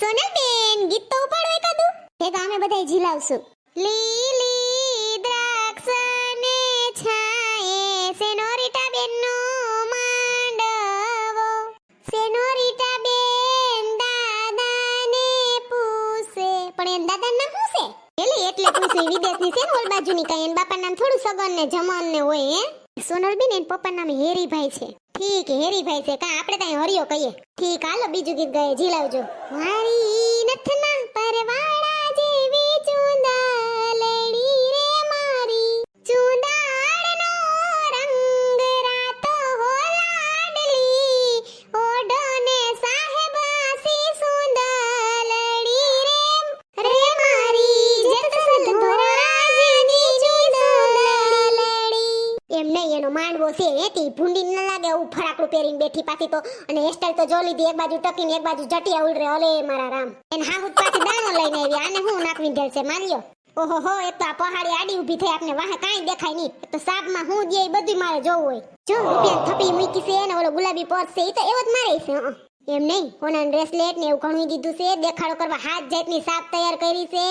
સોનલબેન ગીત તો ઉપાડો એકાદું. તો અમે બધાય ઝીલાવશું. લીલી દ્રાક્ષને છાએ, સેનોરિટા બેનનો માંડવો. સેનોરિટા બેન દાદાને પૂછે, પણ એમ દાદા નામ શું છે એટલે પૂછે, વિદેશની છે ને ઓલ બાજુની કઈ? એન બાપા નામ થોડું સગન ને જમન ને હોય, હે? સોનલબેન, એન પપ્પા નામ હેરીભાઈ છે. ઠીક હેરીભાઈ છે, કા આપણે ત્યાં હરિયો કહીએ? ઠીક, હાલો બીજું ગીત ગાય ઝીલાવજો મારી નથના પરવાળા નહીં, એનો માંડવો છે, એથી ભૂંડી ન લાગે એવું ફરાકડું પહેરીને બેઠી પાછી તો. અને હેરસ્ટાઈલ તો જો લીધી એક બાજુ ટકીને એક બાજુ જટિયા ઉલરે ઓલે મારા રામ. એને હાહુત પાછી દાણો લઈને આવી, આને હું નાખવી ધેલ છે માલ્યો ઓહો હો, એ તો આ પહાડી આડી ઊભી થઈ, આપને વાહે કાઈ દેખાય નહીં. તો સાબમાં હું દે એ મારે જોવું હોય. જો રૂપિયા થપી મૂકી છે ને, ઓલો ગુલાબી પર્સ છે એ તો એવો જ મારે છે એમ નહીં કોના બ્રેસલેટ ને એવું ઘણું દીધું છે, દેખાડો કરવા હાથ જાતની સાપ તૈયાર કરી છે,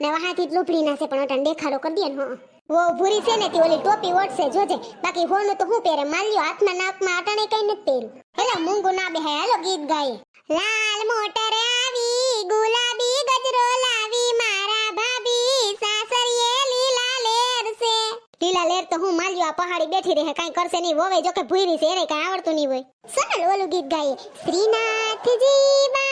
ને વાહાથી જ લૂપડી નાખે પણ અટાણ દેખાડો કરી દે ને, હં. વો ભૂરી છે ને તે ઓલી ટોપી ઓટશે જોજે બાકી હોનું તો હું પહેરે માલ્યો હાથમાં નાકમાં અટાણે કઈ નથી પહેર્યું હેલો મૂંગું ના બેહે હાલો ગીત ગાય લાલ મોટર આવી ગુલાબી ગજરો લાવી મારા ભાભી સાસરીએ લીલા લેર છે લીલા લેર તો હું માલ્યો આ પહાડી બેઠી રહે કાઈ કરશે નહીં વોવે જો કે ભૂરી છે એને કઈ આવડતું નહીં હોય સરળ ઓલું ગીત ગાઈએ શ્રીનાથજી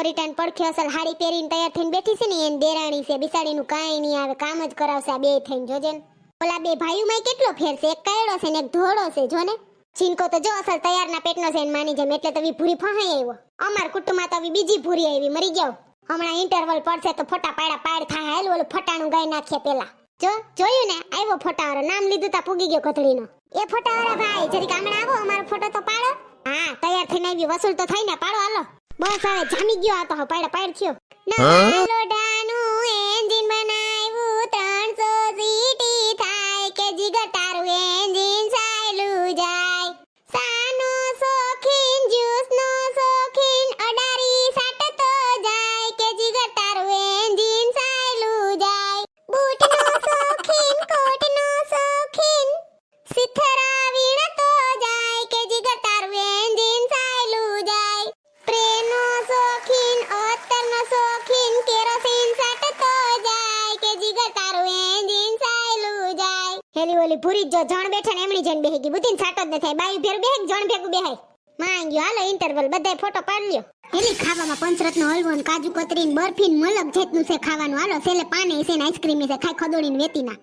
સેનોરિટાન પડખ્યો અસલ હાડી પહેરીને તૈયાર થઈને બેઠી છે ને એને દેરાણી છે. બિસાડીનું કાંઈ નહીં આવે, કામ જ કરાવશે આ બે થઈને. જોજે ઓલા બે ભાઈઓમાં કેટલો ફેર છે? એક કાયડો છે ને એક ધોળો છે. જો ને. ચીનકો તો જો અસલ તૈયારના પેટનો છે એને માની જેમ એટલે તો ભૂરી ફહાઈ આવ્યો અમાર કુટુંબમાં તો બીજી ભૂરી આવી. મરી ગયો. હમણાં ઇન્ટરવલ પડશે તો ફોટા પાડા પાડ થાય હાલ ઓલું ફટાણું ગાઈ નાખીએ પેલા. જો, જોયું ને? આવ્યો ફોટાવાળો નામ લીધું તા પૂગી ગયો કથળીનો એ ફોટાવાળા ભાઈ, જરીક હમણાં આવો, અમારો ફોટો તો પાડો. હા, તૈયાર થઈને આવી. વસૂલ તો થાય ને. પાડો, હાલો. બસ હવે જામી ગયો આ તો હવે પાડા પાડ થયો. નવા લોઢાનું એન્જિન બનાવ્યું ત્રણસો સીટી થાય કે જીગર તારું એન્જિન સાયલું જાય. હેલી ઓલી પૂરી જો જણ બેઠા ને એમની જણ બેહી ગઈ. બુદ્ધિન સાટો જ ન થાય બાયું ભેરું બેહે જણ ભેગું બેહાય? માંગ્યો. હાલો ઇન્ટરવલ બધાય ફોટો પાડી લ્યો એલી ખાવામાં પંચરત્નો હલવો ને કાજુ કતરી ને બરફી ને મલક જેટનું છે ખાવાનું. હાલો, સેલે પાને છે ને આઈસ્ક્રીમ છે ખાઈ ખદોડી ને વેતી ના